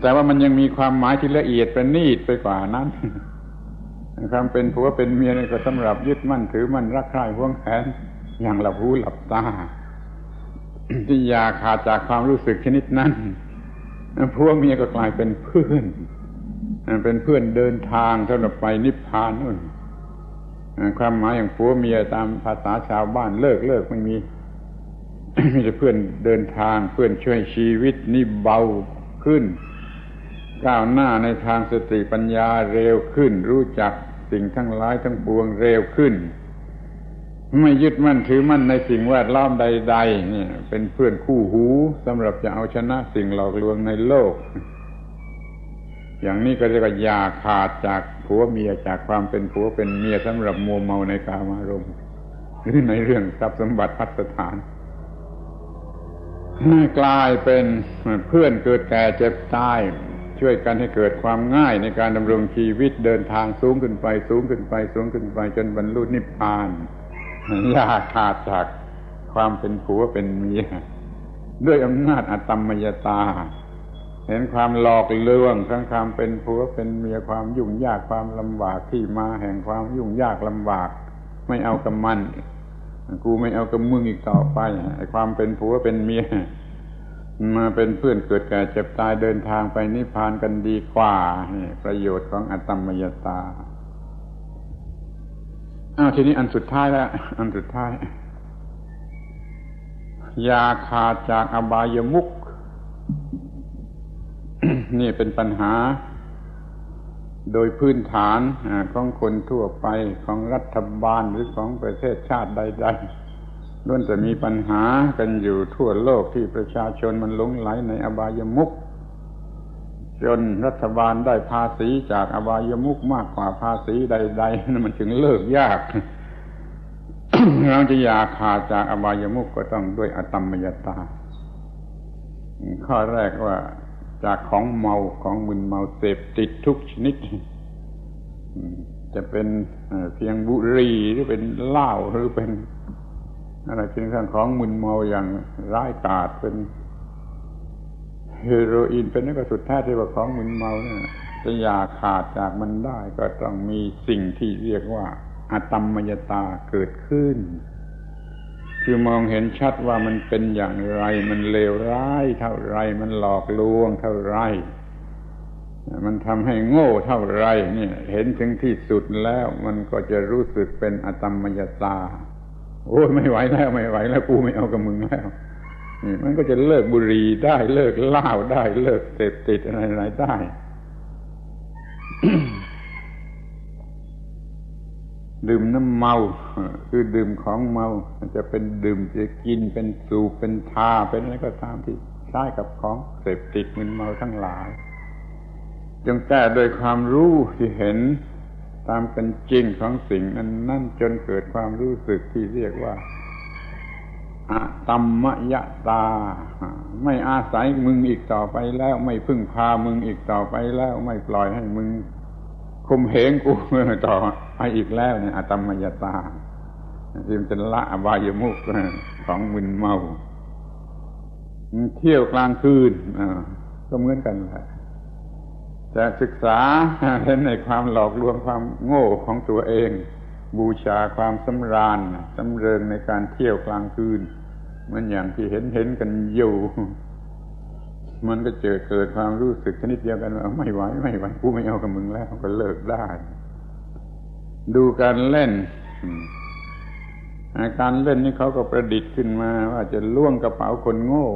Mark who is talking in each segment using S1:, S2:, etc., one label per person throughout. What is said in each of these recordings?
S1: แต่ว่ามันยังมีความหมายที่ละเอียดประณีตไปกว่านั้นความเป็นผัวเป็นเมียนี่ก็สำหรับยึดมั่นถือมั่นรักใคร่ห่วงแหนอย่างหลับหูหลับตาที่อยากขาดจากความรู้สึกชนิดนั้นผัวเมียก็กลายเป็นเพื่อนเป็นเพื่อนเดินทางสำหรับไปนิพพานนู่นความหมายอย่างผัวเมียตามภาษาชาวบ้านเลิกเลิกไม่มีมีแต่เพื่อนเดินทางเพื่อนช่วยชีวิตนี่เบา ขึ้น ก้าวหน้าในทางสติปัญญาเร็วขึ้น รู้จักสิ่งทั้งหลายทั้งปวงเร็วขึ้น ไม่ยึดมั่นถือมั่นในสิ่งแวดล้อมใดๆนี่เป็นเพื่อนคู่หูสำหรับจะเอาชนะสิ่งหลอกลวงในโลก อย่างนี้ก็เรียกว่าอย่าขาดจากผัวเมียจากความเป็นผัวเป็นเมียสำหรับมัวเมาในกามารมณ์หรือในเรื่องทรัพย์สมบัติพัฒฐาน กลายเป็นเพื่อนเกิดแก่เจ็บตาย ช่วยกันให้เกิดความง่ายในการดำรงชีวิตเดินทางสูงขึ้นไป สูงขึ้นไป สูงขึ้นไปจนบรรลุนิพพานยาขาดจากความเป็นผัวเป็นเมียด้วยอำนาจอตมมยตา เห็นความหลอกลวงทั้งความเป็นผัวเป็นเมียความยุ่งยากความลำบากที่มาแห่งความยุ่งยากลำบาก ไม่เอากับมัน กูไม่เอากับมึงอีกต่อไปไอ้ความเป็นผัวเป็นเมียมาเป็นเพื่อนเกิดแก่เจ็บตายเดินทางไปนิพพานกันดีกว่าประโยชน์ของอัตมยตาอ้าวทีนี้อันสุดท้ายแล้วอันสุดท้ายยาขาดจากอบายมุก นี่เป็นปัญหา โดยพื้นฐานของคนทั่วไปของรัฐบาลหรือของประเทศชาติใด ๆล้วนแต่มีปัญหากันอยู่ทั่วโลกที่ประชาชนมันหลงไหลในอบายมุกจนรัฐบาลได้ภาษีจากอบายมุกมากกว่าภาษีใดๆนั่นมันจึงเลิกยาก เราจะอยากขาดจากอบายมุกก็ต้องด้วยอตมมยตา ข้อแรกว่า จากของเมาของมึนเมาเสพติดทุกชนิด จะเป็นเพียงบุหรี่หรือเป็นเหล้าหรือเป็นอะไรเป็นข้างของมึนเมาอย่างร้ายกาจเป็นเฮโรอีนเป็นนั่นก็สุดแท้ที่ว่าของมึนเมาเนี่ยจะอยาขาดจากมันได้ก็ต้องมีสิ่งที่เรียกว่าอะตมมยตาเกิดขึ้น คือมองเห็นชัดว่ามันเป็นอย่างไร มันเลวร้ายเท่าไร มันหลอกลวงเท่าไร มันทำให้โง่เท่าไรเนี่ย เห็นถึงที่สุดแล้วมันก็จะรู้สึกเป็นอตมมยตา โอ้ยไม่ไหวแล้วไม่ไหวแล้วกูไม่เอากับมึงแล้วนี่มันก็จะเลิกบุหรี่ได้เลิกเหล้าได้เลิกเสพติดอะไรๆได้ ดื่มน้ำเมา คือดื่มของเมาจะเป็นดื่มจะกินเป็นสูบเป็นทาเป็นอะไรก็ตามที่ใช้กับของเสพติดมึนเมาทั้งหลาย จงแก้โดยความรู้ที่เห็นตามเป็นจริงของสิ่งนั้นนั่นจนเกิดความรู้สึกที่เรียกว่าอะตัมมยตา ไม่อาศัยมึงอีกต่อไปแล้ว ไม่พึ่งพามึงอีกต่อไปแล้ว ไม่ปล่อยให้มึง คุมเหงกูต่อไปอีกแล้วเนี่ยอตมยตาที่มันจะละอบายมุกของมึนเมา เที่ยวกลางคืนก็เหมือนกันแหละจะศึกษาเห็นในความหลอกลวงความโง่ของตัวเอง บูชาความสำราญสำเริงในการเที่ยวกลางคืนมือนอย่างที่เห็นเห็นกันอยู่ มันก็เจอเกิดความรู้สึกชนิดเดียวกันว่าไม่ไหวไม่ไหวกูไม่เอากับมึงแล้วก็เลิกได้ ดูการเล่นการเล่นนี่เขาก็ประดิษฐ์ขึ้นมา ว่าจะล่วงกระเป๋าคนโง่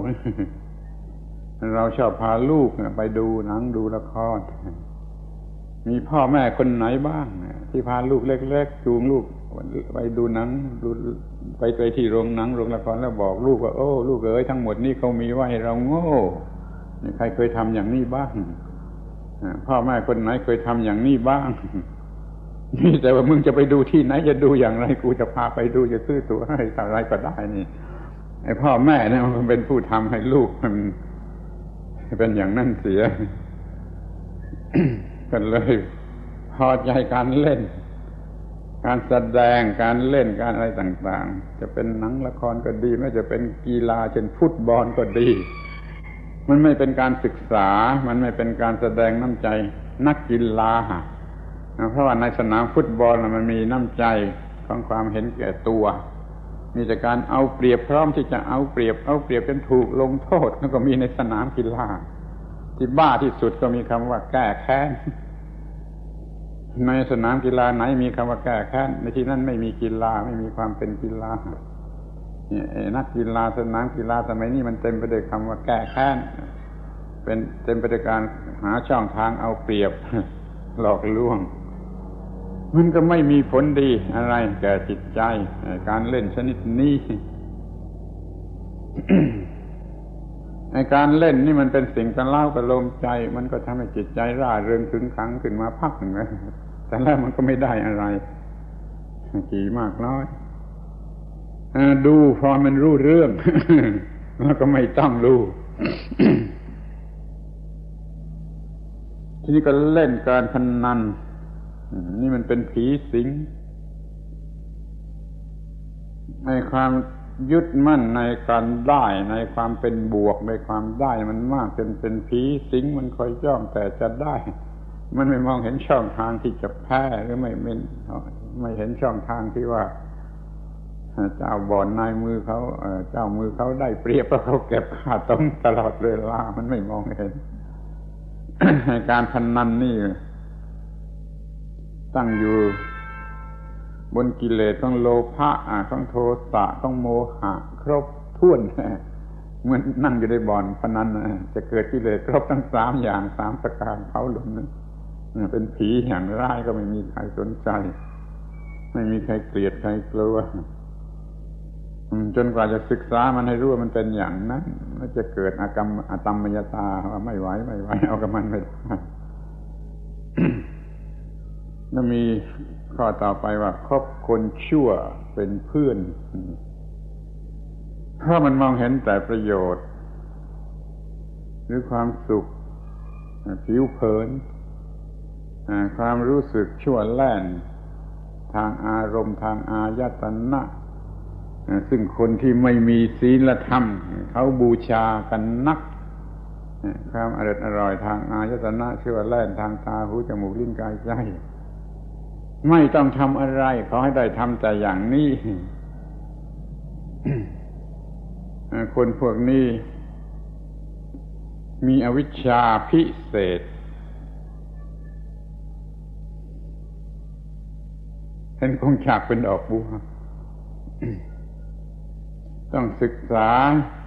S1: เราชอบพาลูกไปดูหนังดูละคร มีพ่อแม่คนไหนบ้างที่พาลูกเล็กๆจูงลูกไปดูหนังดูไปไปที่โรงหนังโรงละครแล้วบอกลูกว่าโอ้ ลูกเอ๋ยทั้งหมดนี่เขามีไว้เราโง่ ใครเคยทำอย่างนี้บ้างพ่อแม่คนไหนเคยทำอย่างนี้บ้างนี่แต่ว่ามึงจะไปดูที่ไหนจะดูอย่างไร กูจะพาไปดูจะซื้อตัวให้อะไรก็ได้นี่ไอ้พ่อแม่เนี่ยมันเป็นผู้ทำให้ลูกมันเป็นอย่างนั้นเสียกันเลยพอใจการเล่น การแสดงการเล่นการอะไรต่าง ๆ จะเป็นหนังละครก็ดีไม่จะเป็นกีฬาเช่นฟุตบอลก็ดี มันไม่เป็นการศึกษา มันไม่เป็นการแสดงน้ำใจนักกีฬาเพราะว่าในสนามฟุตบอลมันมีน้ำใจของความเห็นแก่ตัว มีแต่การเอาเปรียบพร้อมที่จะเอาเปรียบ เอาเปรียบจนถูกลงโทษแล้วก็มีในสนามกีฬาที่บ้าที่สุดก็มีคำว่าแก้แค้นในสนามกีฬาไหนมีคำว่าแก้แค้นในที่นั้นไม่มีกีฬาไม่มีความเป็นกีฬา นักกีฬาสนามกีฬาสมัยนี้มันเต็มไปด้วยคำว่าแก้แค้นเป็นเต็มไปด้วยการหาช่องทางเอาเปรียบ หลอกลวง มันก็ไม่มีผลดีอะไรแก่จิตใจ การเล่นชนิดนี้ในการเล่นนี่มันเป็นสิ่งกันเล่ากระโลมใจ มันก็ทำให้จิตใจร่าเริงขึงขังขึ้นมาพักหนึ่งแต่แล้วมันก็ไม่ได้อะไร กี่มากน้อย ดูพอมันรู้เรื่องแล้วก็ไม่ต้องรู้ทีนี้ก็เล่นการพนนัน นี่มันเป็นผีสิงในความยึดมั่นในการได้ในความเป็นบวกในความได้มันมากจนเป็นผีสิงมันคอยจ้องแต่จะได้ มันไม่มองเห็นช่องทางที่จะแพ้หรือไม่ไม่ไม่เห็นช่องทางที่ว่า เจ้าบ่อนนายมือเขาเจ้ามือเขาได้เปรียบเพราะเขาเก็บค่าต้มตลอดเวลามันไม่มองเห็นการพนนันนี่ ตั้งอยู่ บนกิเลสต้องโลภะต้องโทสะต้องโมหะ ครบถ้วนเหมือนนั่งอยู่ในบ่อนพนันจะเกิดกิเลสครบทั้งสามอย่างสามประการเขาหลุมนั้นเป็นผีอย่างร้ายก็ไม่มีใครสนใจ ไม่มีใครเกลียดใครกลัว จนกว่าจะศึกษามันให้รู้ว่ามันเป็นอย่างนั้นมันจะเกิดอากรรมอตมมยตาว่าไม่ไหวไม่ไหวเอากับมันไม่ได้แล้วมีข้อต่อไปว่าคบคนชั่วเป็นเพื่อนเพราะมันมองเห็นแต่ประโยชน์ หรือความสุขผิวเผินความรู้สึกชั่วแล่น ทางอารมณ์ทางอายตนะ ซึ่งคนที่ไม่มีศีลธรรม เขาบูชากันนักความอร่อยอร่อยทางอายตนะชื่อว่าแล่นทางตาหูจมูกลิ้นกายใจไม่ต้องทำอะไรเขอให้ได้ทำแต่อย่างนี้คนพวกนี้ มีอวิชชาพิเศษเห็นคงฉากเป็นดอกบัว ต้องศึกษา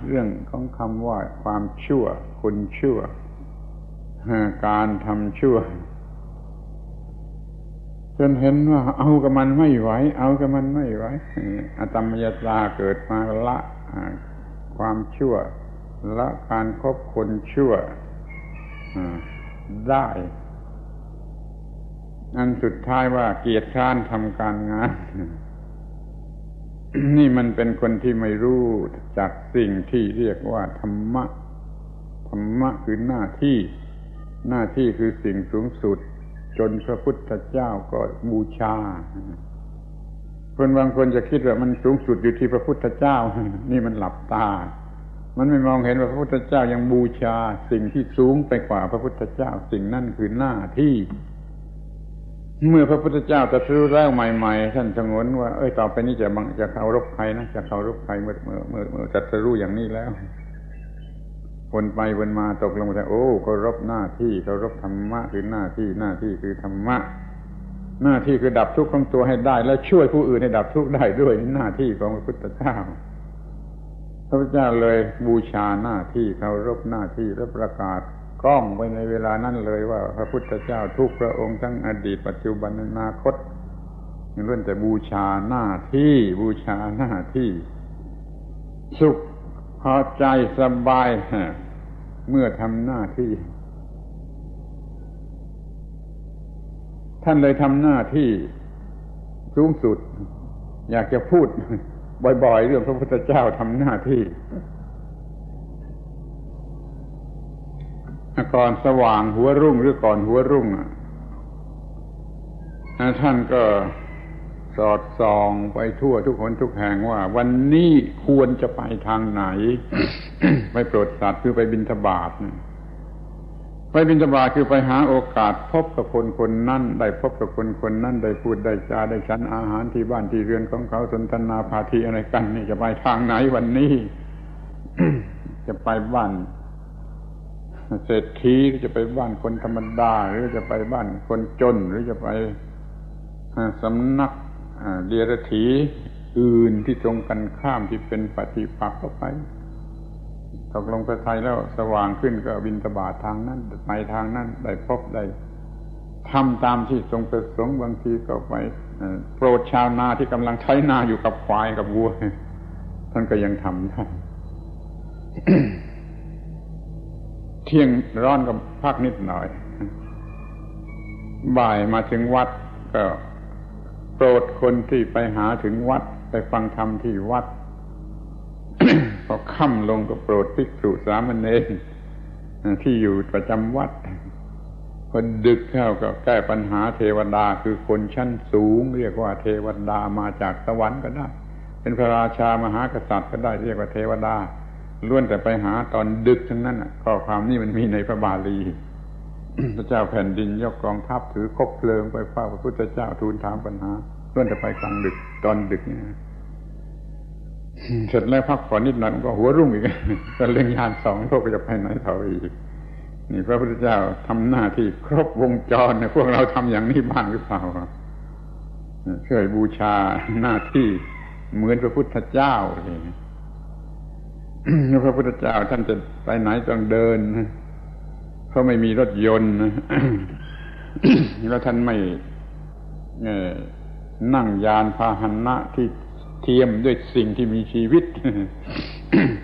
S1: เรื่องของคำว่าความชั่วคนชั่ว การทำชั่ว จนเห็นว่าเอากับมันไม่ไหว เอากับมันไม่ไหวอตมยตาเกิดมาละความชั่วละการครบคนชั่วได้ อันสุดท้ายว่าเกียรติค้านทำการงาน นี่มันเป็นคนที่ไม่รู้จากสิ่งที่เรียกว่าธรรมะ ธรรมะคือหน้าที่ หน้าที่คือสิ่งสูงสุด จนพระพุทธเจ้าก็บูชา คนบางคนจะคิดว่ามันสูงสุดอยู่ที่พระพุทธเจ้า นี่มันหลับตา มันไม่มองเห็นว่าพระพุทธเจ้ายังบูชา สิ่งที่สูงไปกว่าพระพุทธเจ้า สิ่งนั่นคือหน้าที่ เมื่อพระพุทธเจ้าจะรู้แล้วใหม่ๆ ท่านสงวนว่าเอ้ยต่อไปนี้จะบังจะเคารพใครนะจะเคารพใครเมื่อเมื่อเมื่อเมื่อจะรู้อย่างนี้แล้ววนไปวนมาตกลงไปโอ้เคารพหน้าที่เคารพธรรมะคือหน้าที่หน้าที่คือธรรมะ หน้าที่คือดับทุกข์ของตัวให้ได้ และช่วยผู้อื่นให้ดับทุกข์ได้ด้วยหน้าที่ของพระพุทธเจ้าพระพุทธเจ้าเลยบูชาหน้าที่เคารพหน้าที่และประกาศ กล้องไว้ในเวลานั้นเลยว่า พระพุทธเจ้าทุกพระองค์ทั้งอดีตปัจจุบันอนาคตเรื่องแต่บูชาหน้าที่บูชาหน้าที่ สุขพอใจสบาย เมื่อทำหน้าที่ ท่านเลยทำหน้าที่สูงสุด อยากจะพูดบ่อยๆ เรื่องพระพุทธเจ้าทำหน้าที่ ก่อนสว่างหัวรุ่งหรือก่อนหัวรุ่งท่านก็สอดส่องไปทั่วทุกคนทุกแห่งว่า วันนี้ควรจะไปทางไหน ไปโปรดสัตว์คือไปบินทบาทไปบินทบาทคือไปหาโอกาส พบกับคนคนนั้นได้พบกับคนคนนั้นได้พูดได้จาได้ฉันอาหารที่บ้านที่เรือนของเขาสนทนาพาทีอะไรกัน นี่จะไปทางไหนวันนี้ จะไปบ้าน เศรษฐีหรือจะไปบ้านคนธรรมดา หรือจะไปบ้านคนจน หรือจะไปสำนักเดียรถีอื่นที่ตรงกันข้ามที่เป็นปฏิปักษ์เข้าไปตกลงไปไทยแล้วสว่างขึ้นก็บินตบาททางนั้นไปทางนั้นได้พบได้ทำตามที่ทรงประสงค์บางทีก็ไปโปรดชาวนาที่กำลังใช้นาอยู่กับควายกับวัวท่านก็ยังทำได้ ที่ยงร้อนกับพักนิดหน่อย บ่ายมาถึงวัดก็โปรดคนที่ไปหาถึงวัด ไปฟังธรรมที่วัด พอค่ำลงก็โปรดภิกษุสามเณรที่อยู่ประจำวัดพอดึกเข้าก็แก้ปัญหาเทวดาคือคนชั้นสูง เรียกว่าเทวดามาจากสวรรค์ก็ได้ เป็นพระราชามหากษัตริย์ก็ได้เรียกว่าเทวดา ล้วนแต่ไปหาตอนดึกทั้งนั้นข้อความนี้มันมีในพระบาลี พระเจ้าแผ่นดินยกกองทัพถือคบเพลิงไปเฝ้าพระพุทธเจ้าทูลถามปัญหาล้วนแต่ไปกลางดึกตอนดึกเนี่ยเสร็จแล้วพักผ่อนนิดหน่อยก็หัวรุ่งอีกก็เล่งยานสองโลกจะไปไหนเท่าอีกนี่พระพุทธเจ้าทำหน้าที่ครบวงจรเนี่ยพวกเราทำอย่างนี้บ้างหรือเปล่าช่วยบูชาหน้าที่เหมือนพระพุทธเจ้าเลย พระพุทธเจ้าท่านจะไปไหนต้องเดินเพราะไม่มีรถยนต์แล้วท่านไม่นั่งยานพาหนะที่เทียมด้วยสิ่งที่มีชีวิต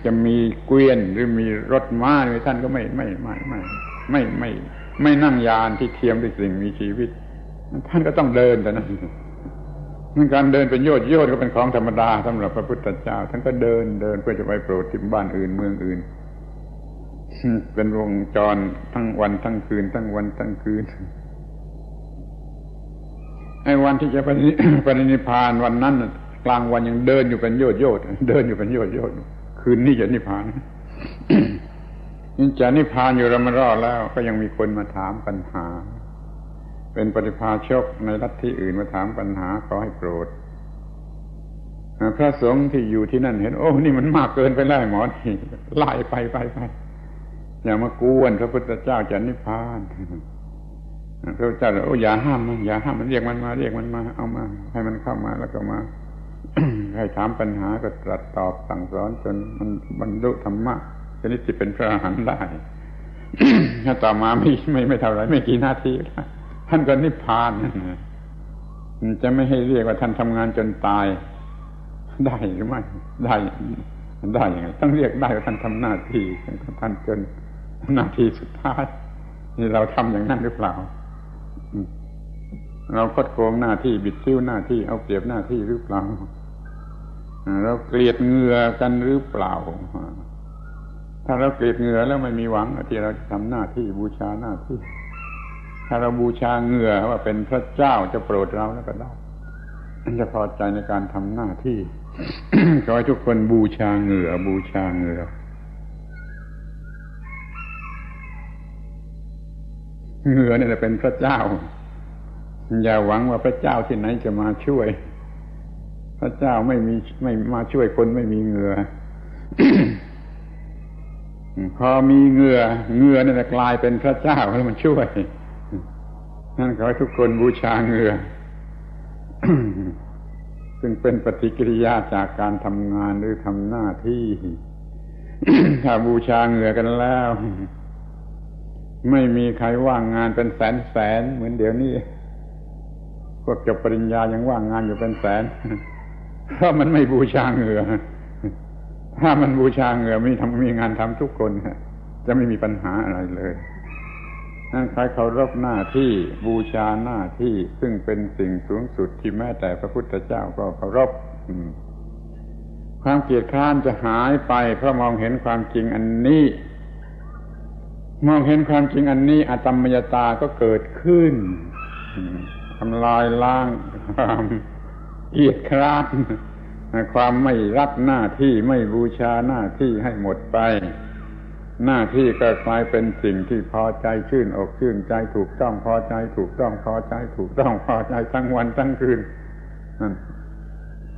S1: จะมีเกวียนหรือมีรถม้าท่านก็ไม่ไม่ไม่ไม่ไม่ไม่ไม่นั่งยานที่เทียมด้วยสิ่งมีชีวิต ท่านก็ต้องเดินแต่นั้น การเดินเป็นโยดโยดก็เป็นของธรรมดาสำหรับพระพุทธเจ้าท่านก็เดินเดินเพื่อจะไปโปรดที่บ้านอื่นเมืองอื่น เป็นวงจรทั้งวันทั้งคืน ทั้งวันทั้งคืนไอ้วันที่จะไปปรินิพานวันนั้นกลางวันยังเดินอยู่เป็นโยดโยดเดินอยู่เป็นโยดโยดคืนนี้จะนิพพานนี่จะนิพพานอยู่รำรอแล้ว ก็ยังมีคนมาถามปัญหา เป็นปฏิภาชกในรัฐที่อื่นมาถามปัญหาขอให้โปรดพระสงฆ์ที่อยู่ที่นั่นเห็น โอ้ นี่มันมากเกินไปแล้วหมอนี่ไล่ไปไปไปอย่ามากวนพระพุทธเจ้าจะนิพพานพระเจ้าโอ้อย่าห้ามมันอย่าห้ามมันเรียกมันมาเรียกมันมาเอามา ให้มันเข้ามาแล้วก็มาให้ถามปัญหาก็ตรัสตอบสั่งสอนจนมันบรรลุธรรมะชนิดที่เป็นพระอรหันต์ได้ถ้าต่อมาไม่ไม่ไม่เท่าไรไม่กี่นาทีแล้ว ท่านก็นิพพานจะไม่ให้เรียกว่าท่านทำงานจนตาย ได้หรือไม่ได้ได้ยังไงต้องเรียกได้ว่าท่านทำหน้าที่ท่านจนหน้าที่สุดท้ายนี่เราทำอย่างนั้นหรือเปล่าเราคดโกงหน้าที่บิดซิ้วหน้าที่เอาเปรียบหน้าที่หรือเปล่าเราเกลียดเงือกันหรือเปล่า ถ้าเราเกลียดเงือแล้วไม่มีหวังที่เราจะทำหน้าที่บูชาหน้าที่ ถ้าเราบูชาเงื่อว่าเป็นพระเจ้าจะโปรดเราแล้วก็ได้จะพอใจในการทำหน้าที่ขอให้ทุกคนบูชาเงื่อบูชาเงื่อเงื่อเนี่ยเป็นพระเจ้า อย่าหวังว่าพระเจ้าที่ไหนจะมาช่วย พระเจ้าไม่มีไม่มาช่วยคนไม่มีเงื่อพอมีเงื่อเงื่อนี่จะกลายเป็นพระเจ้าแล้วมันช่วย นั่นขอให้ทุกคนบูชาเงือซึ่งเป็นปฏิกิริยาจากการทำงานหรือทำหน้าที่ ถ้าบูชาเงือกันแล้ว ไม่มีใครว่างงานเป็นแสนแสนเหมือนเดี๋ยวนี้พวกจบปริญญายังว่างงานอยู่เป็นแสนเพราะมันไม่บูชาเหงื่อถ้ามันบูชาเหงื่อมีทำมีงานทำทุกคนจะไม่มีปัญหาอะไรเลย นั่นใครเคารพหน้าที่บูชาหน้าที่ซึ่งเป็นสิ่งสูงสุดที่แม้แต่พระพุทธเจ้าก็เคารพความเกลียดค้านจะหายไป เพราะมองเห็นความจริงอันนี้ มองเห็นความจริงอันนี้อตมมยตาก็เกิดขึ้นทำลายล้างความเกียรคร้านความไม่รักหน้าที่ไม่บูชาหน้าที่ให้หมดไป หน้าที่ก็กลายเป็นสิ่งที่พอใจชื่นอกชื่นใจถูกต้องพอใจ ถูกต้องพอใจ ถูกต้องพอใจทั้งวันทั้งคืนนั่น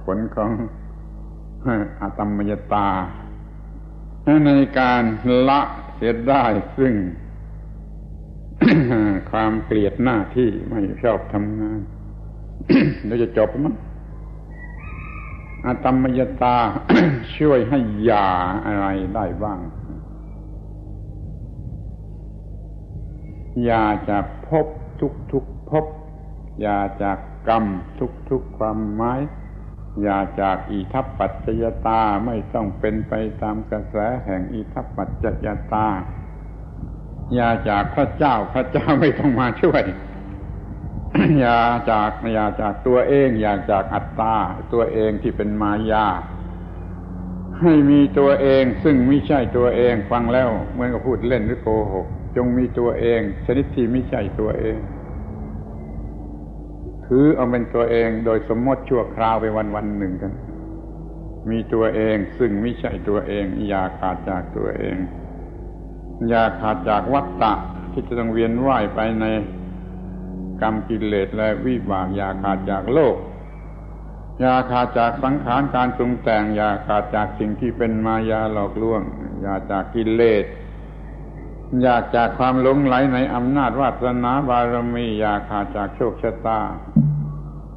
S1: ผลของอาตมยตา ในการละเสียได้ซึ่ง ความเกลียดหน้าที่ไม่ชอบทำงานเราจะจบมั้งอาตมยตาช่วยให้ยาอะไรได้บ้าง อย่าจากพบทุกทุกพบ อย่าจากกรรมทุกทุกความหมายอย่าจากอีทัปปัจจยตาไม่ต้องเป็นไปตามกระแสแห่งอีทัปปัจจยตา อย่าจากพระเจ้าพระเจ้าไม่ต้องมาช่วย อย่าจากอย่าจากตัวเอง อย่าจากอัตตาตัวเองที่เป็นมายา ให้มีตัวเองซึ่งไม่ใช่ตัวเองฟังแล้วเหมือนกับพูดเล่นหรือโกหก จงมีตัวเอง ชนิดที่ไม่ใช่ตัวเอง ถือเอาเป็นตัวเองโดยสมมติชั่วคราวไปวันวันหนึ่งกัน มีตัวเองซึ่งไม่ใช่ตัวเอง อย่าขาดจากตัวเอง อย่าขาดจากวัฏฏะที่จะต้องเวียนว่ายไปในกรรมกิเลสและวิบาก อย่าขาดจากโลก อย่าขาดจากสังขารการปรุงแต่ง อย่าขาดจากสิ่งที่เป็นมายาหลอกลวง อย่าจากกิเลส อยากจากความหลงไหลในอำนาจวาสนาบารมี อย่าขาดจากโชคชะตา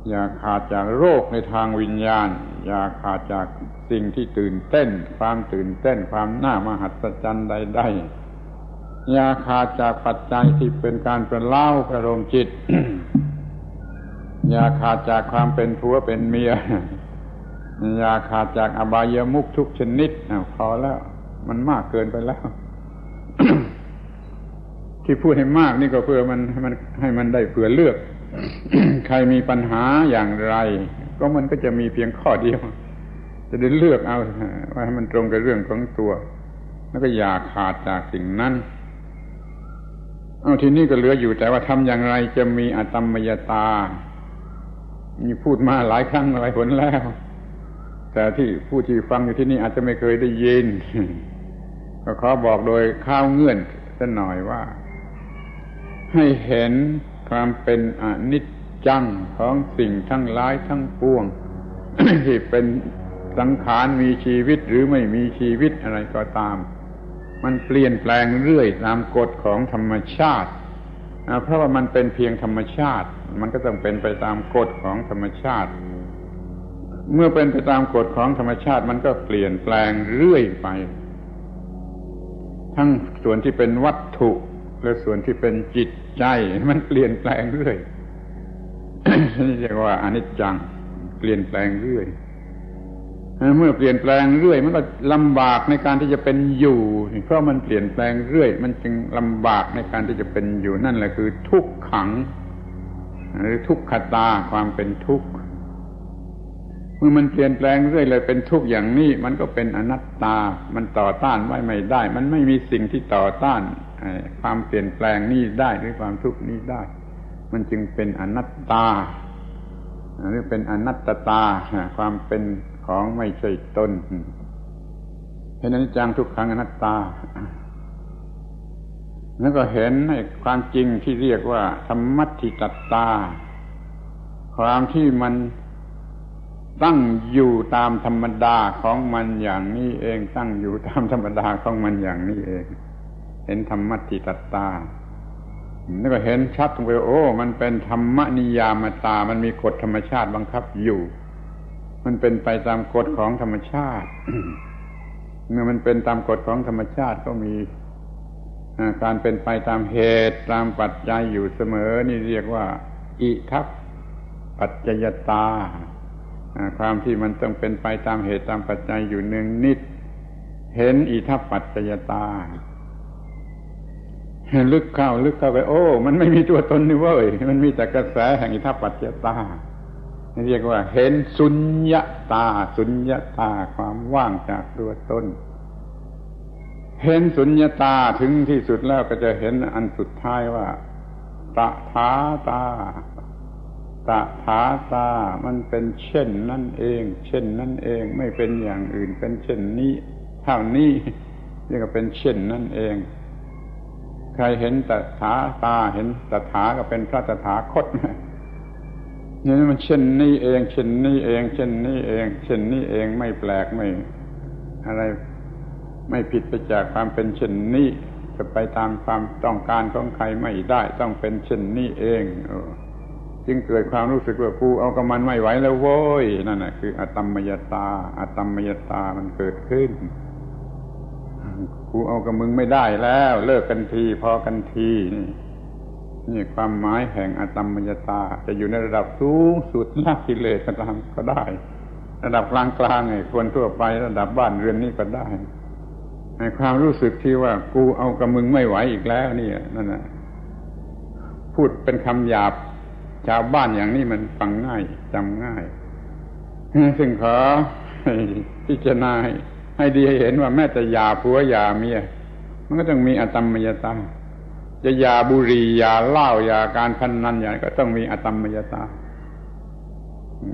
S1: อย่าขาดจากโรคในทางวิญญาณ อย่าขาดจากสิ่งที่ตื่นเต้น ความตื่นเต้นความน่ามหัศจรรย์ใด ๆ อย่าขาดจากปัจจัยที่เป็นการเป็นเล่าประโลมจิต อย่าขาดจากความเป็นผัวเป็นเมีย อย่าขาดจากอบายามุขทุกชนิดพอแล้ว มันมากเกินไปแล้ว ที่พูดให้มากนี่ก็เพื่อมันให้มันให้มันได้เผื่อเลือก ใครมีปัญหาอย่างไร ก็มันก็จะมีเพียงข้อเดียว จะได้เลือกเอาว่าให้มันตรงกับเรื่องของตัว แล้วก็อย่าขาดจากสิ่งนั้นเอาทีนี้ก็เหลืออยู่แต่ว่าทำอย่างไรจะมีอตมมยตา มีพูดมาหลายครั้งหลายผลแล้ว แต่ที่ผู้ที่ฟังอยู่ที่นี่อาจจะไม่เคยได้ยิน ก็ขอบอกโดยข้าวเงื่อนสักหน่อยว่า ให้เห็นความเป็นอนิจจังของสิ่งทั้งหลายทั้งปวง ที่เป็นสังขารมีชีวิตหรือไม่มีชีวิตอะไรก็ตาม มันเปลี่ยนแปลงเรื่อยตามกฎของธรรมชาติ เพราะว่ามันเป็นเพียงธรรมชาติ มันก็ต้องเป็นไปตามกฎของธรรมชาติ เมื่อเป็นไปตามกฎของธรรมชาติ มันก็เปลี่ยนแปลงเรื่อยไป ทั้งส่วนที่เป็นวัตถุและส่วนที่เป็นจิต ใจมันเปลี่ยนแปลงเรื่อยนี่เรียกว่าอนิจจัง เปลี่ยนแปลงเรื่อยเมื่อเปลี่ยนแปลงเรื่อย มันก็ลำบากในการที่จะเป็นอยู่ เพราะมันเปลี่ยนแปลงเรื่อย มันจึงลำบากในการที่จะเป็นอยู่นั่นแหละคือ ทุกขัง หรือทุกขตาความเป็นทุกข์เมื่อมันเปลี่ยนแปลงเรื่อยเลยเป็นทุกข์อย่างนี้ มันก็เป็นอนัตตา มันต่อต้านไว้ไม่ได้ มันไม่มีสิ่งที่ต่อต้าน ความเปลี่ยนแปลงนี้ได้หรือความทุกข์นี้ได้ มันจึงเป็นอนัตตาหรือเป็นอนัตตาความเป็นของไม่ใช่ตนเห็นอนิจจังทุกขังอนัตตา แล้วก็เห็นในความจริงที่เรียกว่า ธรรมัติตัตตา ความที่มันตั้งอยู่ตามธรรมดาของมันอย่างนี้เอง ตั้งอยู่ตามธรรมดาของมันอย่างนี้เอง เห็นธรรมัติตัตตาแล้วก็เห็นชัดตรงไปโอ้ มันเป็นธรรมนิยามตา มันมีกฎธรรมชาติบังคับอยู่ มันเป็นไปตามกฎของธรรมชาติ เมื่อมันเป็นตามกฎของธรรมชาติก็มีการเป็นไปตามเหตุตามปัจจัยอยู่เสมอ นี่เรียกว่า อิทัพปัจจยตา ความที่มันต้องเป็นไปตามเหตุตามปัจจัยอยู่เนืองนิด เห็นอิทัพปัจจยตา ลึกเข้าลึกเข้าไป โอ้ มันไม่มีตัวตนนี่เว้ย มันมีแต่กระแสแห่งอิทัพปัจจตาเรียกว่า เห็นสุญญาตา สุญญาตาความว่างจากตัวตนเห็นสุญญาตาถึงที่สุดแล้วก็จะเห็นอันสุดท้ายว่าตถาตาตถาตา มันเป็นเช่นนั่นเอง เช่นนั่นเองไม่เป็นอย่างอื่นเป็นเช่นนี้เท่านี้เรียกว่าเป็นเช่นนั่นเอง ใครเห็นตถาตาเห็นตถาก็เป็นพระตถาคตนี่มันเช่นนี้เอง เช่นนี้เอง เช่นนี้เอง เช่นนี้เองไม่แปลกไม่อะไรไม่ผิดไปจากความเป็นเช่นนี้จะไปตามความต้องการของใครไม่ได้ ต้องเป็นเช่นนี้เองจึงเกิดความรู้สึกว่ากูเอากับมันไม่ไหวแล้วโว้ยนั่นแหะคืออัตมยตาอัตมยตามันเกิดขึ้น กูเอากับมึงไม่ได้แล้ว เลิกกันทีพอกันทีนี่นี่ความหมายแห่งอตมมยตา จะอยู่ในระดับสูงสุดละกิเลสก็ตามก็ได้ ระดับกลางกลางไงควรทั่วไประดับบ้านเรือนนี้ก็ได้ในความรู้สึกที่ว่ากูเอากับมึงไม่ไหวอีกแล้วนี่นั่นนะพูดเป็นคำหยาบชาวบ้านอย่างนี้มันฟังง่ายจำง่าย ซึ่งขอพิจารณา ให้ดีให้เห็นว่าแม้แต่ยาผัวยาเมีย มันก็ต้องมีอตมมยตาจะยาบุรียาเหล้ายาการพันนันอย่างก็ต้องมีอตมมยตา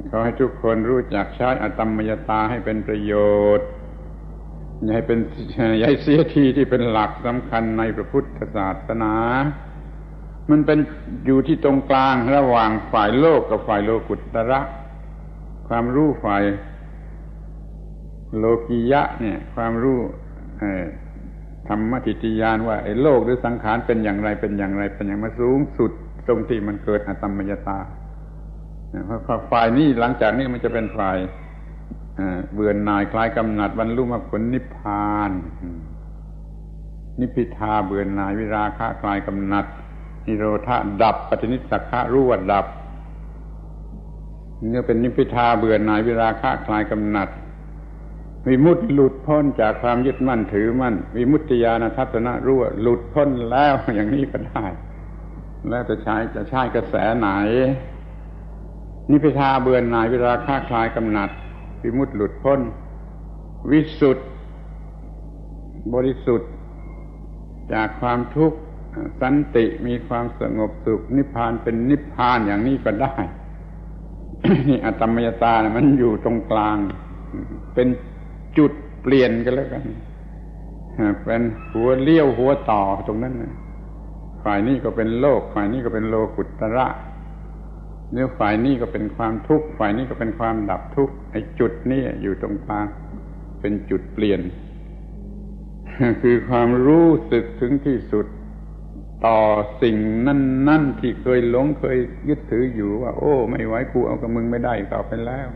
S1: ขอให้ทุกคนรู้จักใช้อตมมยตาให้เป็นประโยชน์อย่าให้เป็นอย่าให้เสียทีที่เป็นหลักสำคัญในพระพุทธศาสนา มันเป็นอยู่ที่ตรงกลางระหว่างฝ่ายโลกกับฝ่ายโลกุตระ ความรู้ฝ่าย โลกียะ เนี่ย ความรู้ธรรมทิฏฐิยานว่าไอ้โลกหรือสังขารเป็นอย่างไรเป็นอย่างไรเป็นอย่างมาสูงสุด ตรงที่มันเกิดอตมมยตาเพราะฝ่ายนี้หลังจากนี้มันจะเป็นฝ่ายเบื่อหน่ายคลายกำหนัดบรรลุมรรคผลนิพพาน นิพิทาเบื่อหน่ายวิราคะคลายกำหนัดนิโรธาดับปฏินิสักขะรู้ว่าดับเนี่ยเป็นนิพิทาเบื่อหน่ายวิราคะคลายกำหนัด วิมุตติหลุดพ้นจากความยึดมั่นถือมั่นวิมุตติญาณทัศนะรู้ว่าหลุดพ้นแล้วอย่างนี้ก็ได้ แล้วจะใช้จะใช้กระแสไหน นิพิทาเบื่อหน่ายเวิราคะคลายกำหนัด วิมุตติหลุดพ้น วิสุทธิบริสุทธิ์ จากความทุกข์สันติมีความสงบสุข นิพพานเป็นนิพพานอย่างนี้ก็ได้นี่อัตมยตานะมันอยู่ตรงกลาง เป็น จุดเปลี่ยนกันแล้วกันเป็นหัวเลี้ยวหัวต่อตรงนั้นฝ่ายนี้ก็เป็นโลก ฝ่ายนี้ก็เป็นโลกุตระเนื้อฝ่ายนี้ก็เป็นความทุกข์ฝ่ายนี้ก็เป็นความดับทุกข์ไอ้จุดนี้อยู่ตรงกลางเป็นจุดเปลี่ยน คือความรู้สึกถึงที่สุดต่อสิ่งนั่นๆที่เคยหลงเคยยึดถืออยู่ว่า โอ้ ไม่ไหวกูเอากับมึงไม่ได้ต่อไปแล้ว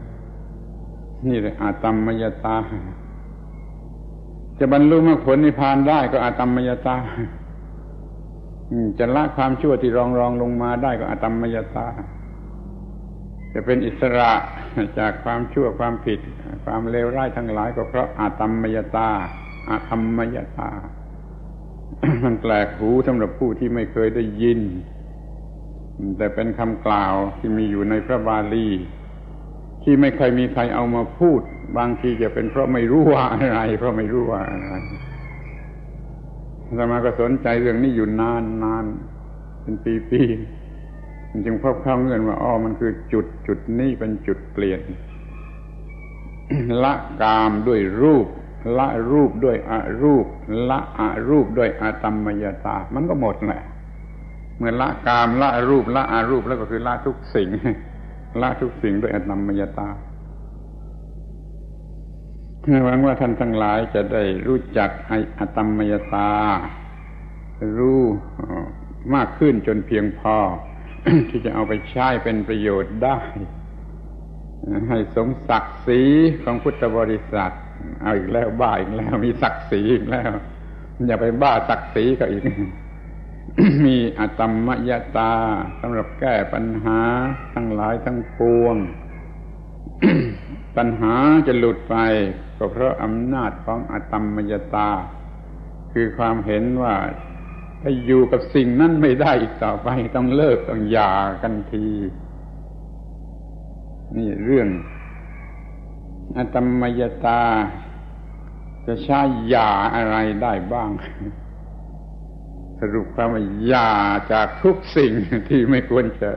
S1: นี่เลยอาตมมยตา จะบรรลุมรรคผลนิพพานได้ก็อาตมมยตาจะละความชั่วที่รองรองลงมาได้ก็อาตมมยตา จะเป็นอิสระจากความชั่วความผิด ความเลวร้ายทั้งหลายก็เพราะอาตมมยตา อาธรรมยตา มันแปลกหูสำหรับผู้ที่ไม่เคยได้ยิน แต่เป็นคำกล่าวที่มีอยู่ในพระบาลี ที่ไม่เคยมีใครเอามาพูด บางทีจะเป็นเพราะไม่รู้ว่าอะไร เพราะไม่รู้ว่าอะไรสมาก็สนใจเรื่องนี้อยู่นานนานเป็นปีปีจึงพบเข้าเงื่อนว่าอ๋อมันคือจุดจุดนี้เป็นจุดเปลี่ยน ละกามด้วยรูป ละรูปด้วยอรูป ละอรูปด้วยอาตมมยตา มันก็หมดแหละเมื่อละกามละรูปละอารูปแล้วก็คือละทุกสิ่ง ละทุกสิ่งด้วยอาตมมยตาหวังว่าท่านทั้งหลายจะได้รู้จักไออัมมยตา รู้มากขึ้นจนเพียงพอ ที่จะเอาไปใช้เป็นประโยชน์ได้ ให้สมศักดิ์ศรีของพุทธบริษัท เอาอีกแล้วบ้าอีกแล้วมีศักดิ์ศรีอีกแล้ว อย่าไปบ้าศักดิ์ศรีก็อีก มีอตมมยตาสำหรับแก้ปัญหาทั้งหลายทั้งปวง ปัญหาจะหลุดไปก็เพราะอำนาจของอตมมยตา คือความเห็นว่าถ้าอยู่กับสิ่งนั้นไม่ได้อีกต่อไปต้องเลิกต้องหย่ากันที นี่เรื่องอตมมยตา จะใช้หย่าอะไรได้บ้าง รุปความว่าหย่าจากทุกสิ่งที่ไม่ควรจะ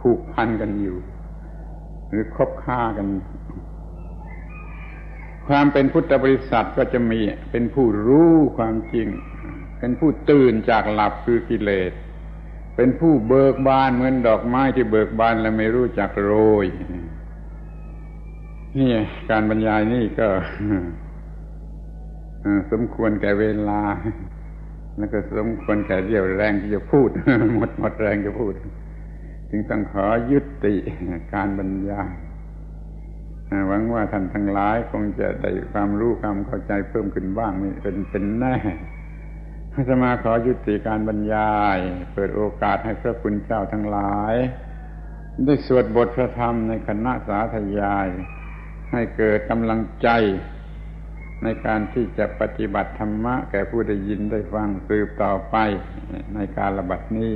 S1: ผูผูกพันกันอยู่ หรือคบค้ากัน ความเป็นพุทธบริษัทก็จะมีเป็นผู้รู้ความจริง เป็นผู้ตื่นจากหลับคือกิเลส เป็นผู้เบิกบานเหมือนดอกไม้ที่เบิกบานและไม่รู้จักโรยนี่การบรรยายนี่ก็สมควรแก่เวลา แล้วก็สมควรแก่เรี่ยวแรงที่จะพูด หมดหมดแรงจะพูด จึงต้องขอยุติการบรรยายหวังว่าท่านทั้งหลายคงจะได้ความรู้ความเข้าใจเพิ่มขึ้นบ้างนี่เป็นเป็นแน่จะมาขอยุติการบรรยาย เปิดโอกาสให้พระคุณเจ้าทั้งหลาย ได้สวดบทพระธรรมในคณะสาธยาย ให้เกิดกำลังใจ ในการที่จะปฏิบัติธรรมะ แก่ผู้ได้ยินได้ฟังสืบต่อไปในการระบัดนี้